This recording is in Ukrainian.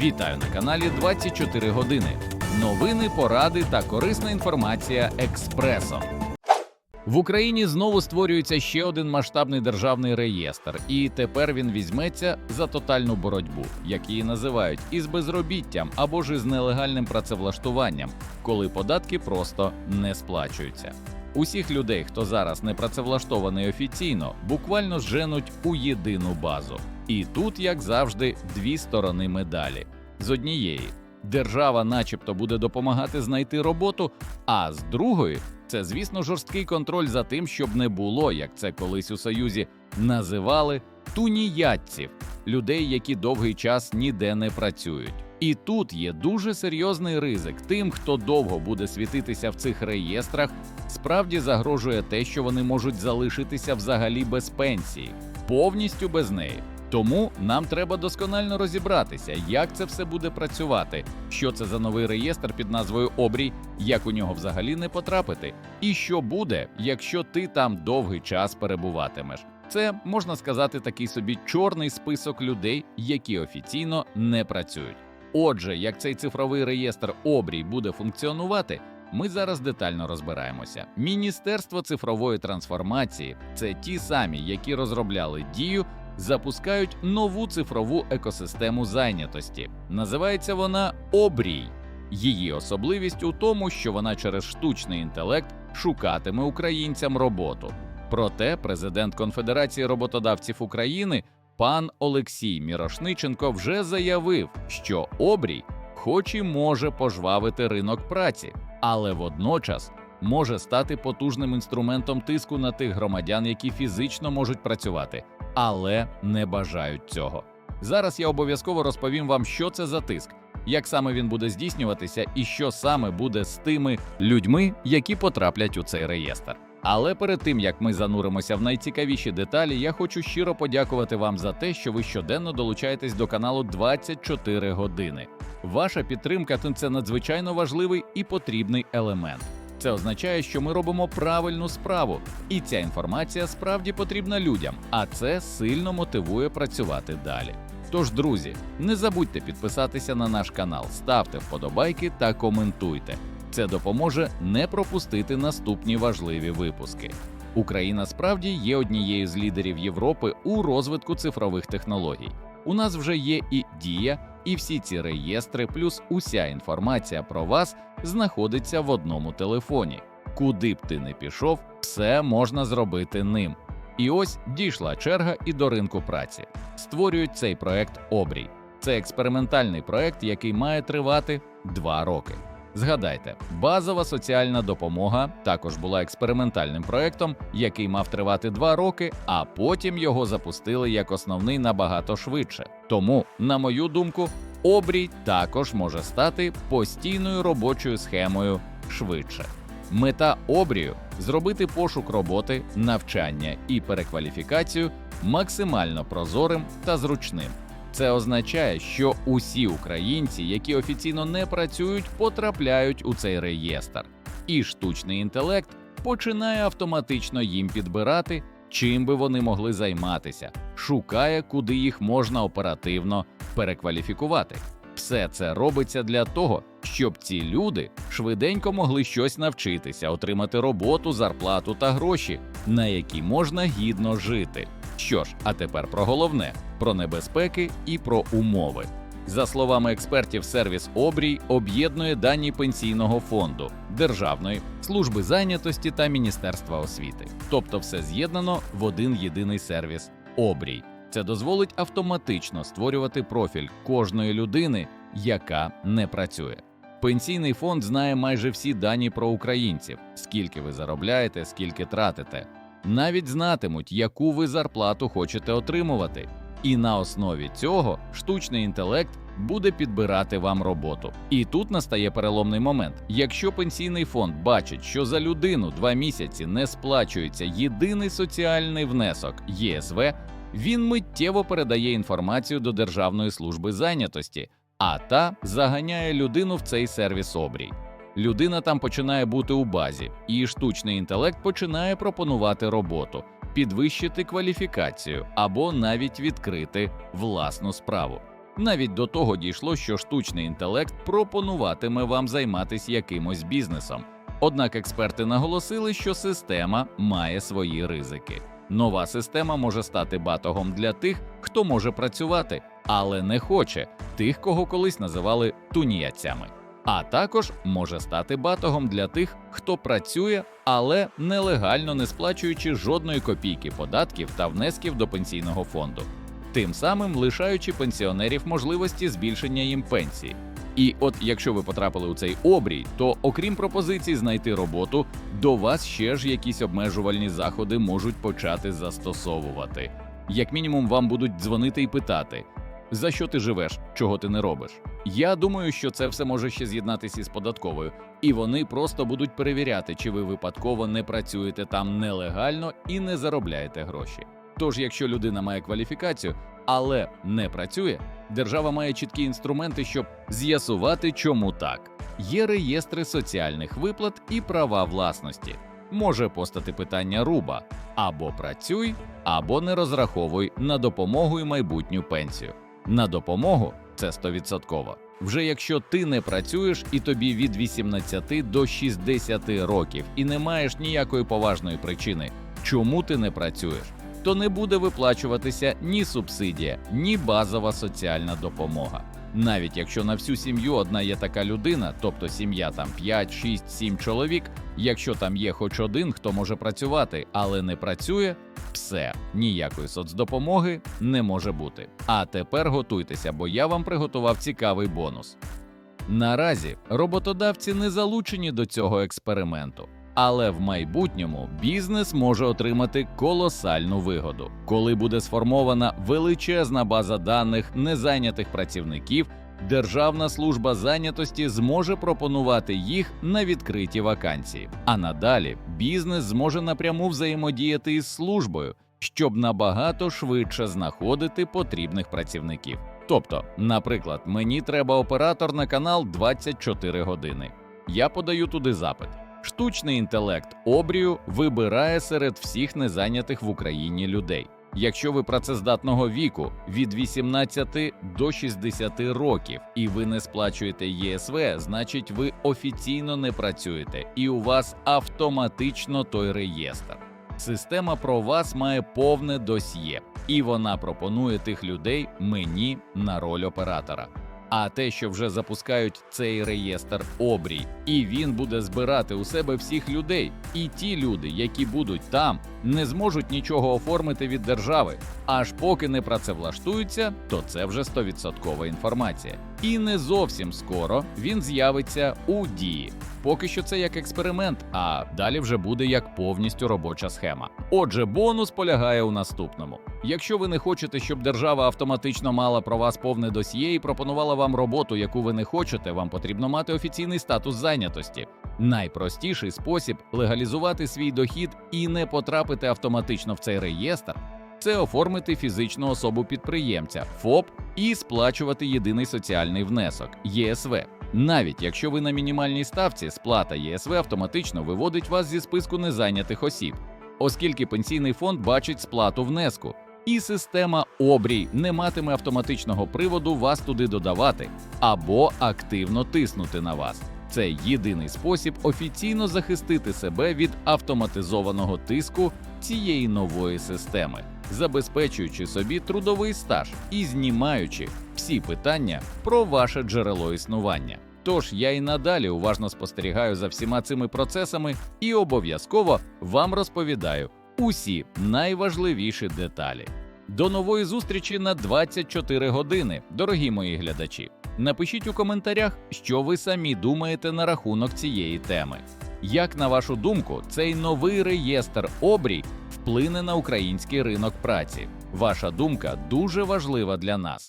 Вітаю на каналі 24 години. Новини, поради та корисна інформація експресом. В Україні знову створюється ще один масштабний державний реєстр, і тепер він візьметься за тотальну боротьбу, як її називають, із безробіттям або ж із нелегальним працевлаштуванням, коли податки просто не сплачуються. Усіх людей, хто зараз не працевлаштований офіційно, буквально зженуть у єдину базу. І тут, як завжди, дві сторони медалі. З однієї держава, начебто, буде допомагати знайти роботу, а з другої це, звісно, жорсткий контроль за тим, щоб не було, як це колись у Союзі називали туніятців людей, які довгий час ніде не працюють. І тут є дуже серйозний ризик тим, хто довго буде світитися в цих реєстрах, справді загрожує те, що вони можуть залишитися взагалі без пенсії, повністю без неї. Тому нам треба досконально розібратися, як це все буде працювати, що це за новий реєстр під назвою Обрій, як у нього взагалі не потрапити, і що буде, якщо ти там довгий час перебуватимеш. Це можна сказати такий собі чорний список людей, які офіційно не працюють. Отже, як цей цифровий реєстр обрій буде функціонувати, ми зараз детально розбираємося. Міністерство цифрової трансформації це ті самі, які розробляли дію, запускають нову цифрову екосистему зайнятості. Називається вона обрій. Її особливість у тому, що вона через штучний інтелект шукатиме українцям роботу. Проте президент Конфедерації роботодавців України пан Олексій Мірошниченко вже заявив, що обрій, хоч і може пожвавити ринок праці, але водночас може стати потужним інструментом тиску на тих громадян, які фізично можуть працювати, але не бажають цього. Зараз я обов'язково розповім вам, що це за тиск, як саме він буде здійснюватися, і що саме буде з тими людьми, які потраплять у цей реєстр. Але перед тим як ми зануримося в найцікавіші деталі, я хочу щиро подякувати вам за те, що ви щоденно долучаєтесь до каналу 24 години. Ваша підтримка це надзвичайно важливий і потрібний елемент. Це означає, що ми робимо правильну справу, і ця інформація справді потрібна людям, а це сильно мотивує працювати далі. Тож, друзі, не забудьте підписатися на наш канал, ставте вподобайки та коментуйте. Це допоможе не пропустити наступні важливі випуски. Україна справді є однією з лідерів Європи у розвитку цифрових технологій. У нас вже є і дія, і всі ці реєстри, плюс уся інформація про вас знаходиться в одному телефоні. Куди б ти не пішов, все можна зробити ним. І ось дійшла черга і до ринку праці. Створюють цей проект Обрій. Це експериментальний проект, який має тривати два роки. Згадайте, базова соціальна допомога також була експериментальним проектом, який мав тривати два роки, а потім його запустили як основний набагато швидше. Тому, на мою думку, обрій також може стати постійною робочою схемою швидше. Мета обрію зробити пошук роботи, навчання і перекваліфікацію максимально прозорим та зручним. Це означає, що усі українці, які офіційно не працюють, потрапляють у цей реєстр, і штучний інтелект починає автоматично їм підбирати, чим би вони могли займатися, шукає, куди їх можна оперативно перекваліфікувати. Все це робиться для того, щоб ці люди швиденько могли щось навчитися, отримати роботу, зарплату та гроші, на які можна гідно жити. Що ж, а тепер про головне про небезпеки і про умови. За словами експертів, сервіс Обрій об'єднує дані пенсійного фонду, Державної служби зайнятості та Міністерства освіти. Тобто, все з'єднано в один єдиний сервіс Обрій. Це дозволить автоматично створювати профіль кожної людини, яка не працює. Пенсійний фонд знає майже всі дані про українців: скільки ви заробляєте, скільки тратите. Навіть знатимуть, яку ви зарплату хочете отримувати. І на основі цього штучний інтелект буде підбирати вам роботу. І тут настає переломний момент. Якщо пенсійний фонд бачить, що за людину два місяці не сплачується єдиний соціальний внесок ЄСВ, він миттєво передає інформацію до Державної служби зайнятості, а та заганяє людину в цей сервіс обрій. Людина там починає бути у базі, і штучний інтелект починає пропонувати роботу, підвищити кваліфікацію або навіть відкрити власну справу. Навіть до того дійшло, що штучний інтелект пропонуватиме вам займатися якимось бізнесом. Однак експерти наголосили, що система має свої ризики. Нова система може стати батогом для тих, хто може працювати, але не хоче, тих, кого колись називали тунеядцями. А також може стати батогом для тих, хто працює, але нелегально не сплачуючи жодної копійки податків та внесків до пенсійного фонду, тим самим лишаючи пенсіонерів можливості збільшення їм пенсії. І от якщо ви потрапили у цей обрій, то окрім пропозицій знайти роботу, до вас ще ж якісь обмежувальні заходи можуть почати застосовувати. Як мінімум, вам будуть дзвонити і питати, за що ти живеш, чого ти не робиш. Я думаю, що це все може ще з'єднатися із податковою, і вони просто будуть перевіряти, чи ви випадково не працюєте там нелегально і не заробляєте гроші. Тож, якщо людина має кваліфікацію, але не працює, держава має чіткі інструменти, щоб з'ясувати, чому так. Є реєстри соціальних виплат і права власності. Може постати питання руба або працюй, або не розраховуй на допомогу і майбутню пенсію. На допомогу це 100%. Вже якщо ти не працюєш і тобі від 18 до 60 років і не маєш ніякої поважної причини, чому ти не працюєш, то не буде виплачуватися ні субсидія, ні базова соціальна допомога. Навіть якщо на всю сім'ю одна є така людина, тобто сім'я там 5, 6, 7 чоловік, якщо там є хоч один, хто може працювати, але не працює, все, ніякої соцдопомоги не може бути. А тепер готуйтеся, бо я вам приготував цікавий бонус. Наразі роботодавці не залучені до цього експерименту. Але в майбутньому бізнес може отримати колосальну вигоду, коли буде сформована величезна база даних незайнятих працівників. Державна служба зайнятості зможе пропонувати їх на відкриті вакансії. А надалі бізнес зможе напряму взаємодіяти із службою, щоб набагато швидше знаходити потрібних працівників. Тобто, наприклад, мені треба оператор на канал 24 години. Я подаю туди запит. Штучний інтелект обрію вибирає серед всіх незайнятих в Україні людей. Якщо ви працездатного віку від 18 до 60 років і ви не сплачуєте ЄСВ, значить ви офіційно не працюєте, і у вас автоматично той реєстр. Система про вас має повне досьє, і вона пропонує тих людей мені на роль оператора. А те, що вже запускають цей реєстр обрій, і він буде збирати у себе всіх людей, і ті люди, які будуть там, не зможуть нічого оформити від держави. Аж поки не працевлаштуються, то це вже 100% інформація. І не зовсім скоро він з'явиться у дії. Поки що це як експеримент, а далі вже буде як повністю робоча схема. Отже, бонус полягає у наступному: якщо ви не хочете, щоб держава автоматично мала про вас повне досьє і пропонувала вам роботу, яку ви не хочете, вам потрібно мати офіційний статус зайнятості. Найпростіший спосіб легалізувати свій дохід і не потрапити автоматично в цей реєстр. Це оформити фізичну особу підприємця ФОП і сплачувати єдиний соціальний внесок ЄСВ. Навіть якщо ви на мінімальній ставці, сплата ЄСВ автоматично виводить вас зі списку незайнятих осіб, оскільки пенсійний фонд бачить сплату внеску, і система обрій не матиме автоматичного приводу вас туди додавати або активно тиснути на вас. Це єдиний спосіб офіційно захистити себе від автоматизованого тиску цієї нової системи, забезпечуючи собі трудовий стаж і знімаючи всі питання про ваше джерело існування. Тож я і надалі уважно спостерігаю за всіма цими процесами і обов'язково вам розповідаю усі найважливіші деталі. До нової зустрічі на 24 години, дорогі мої глядачі. Напишіть у коментарях, що ви самі думаєте на рахунок цієї теми. Як на вашу думку, цей новий реєстр обрій вплине на український ринок праці? Ваша думка дуже важлива для нас.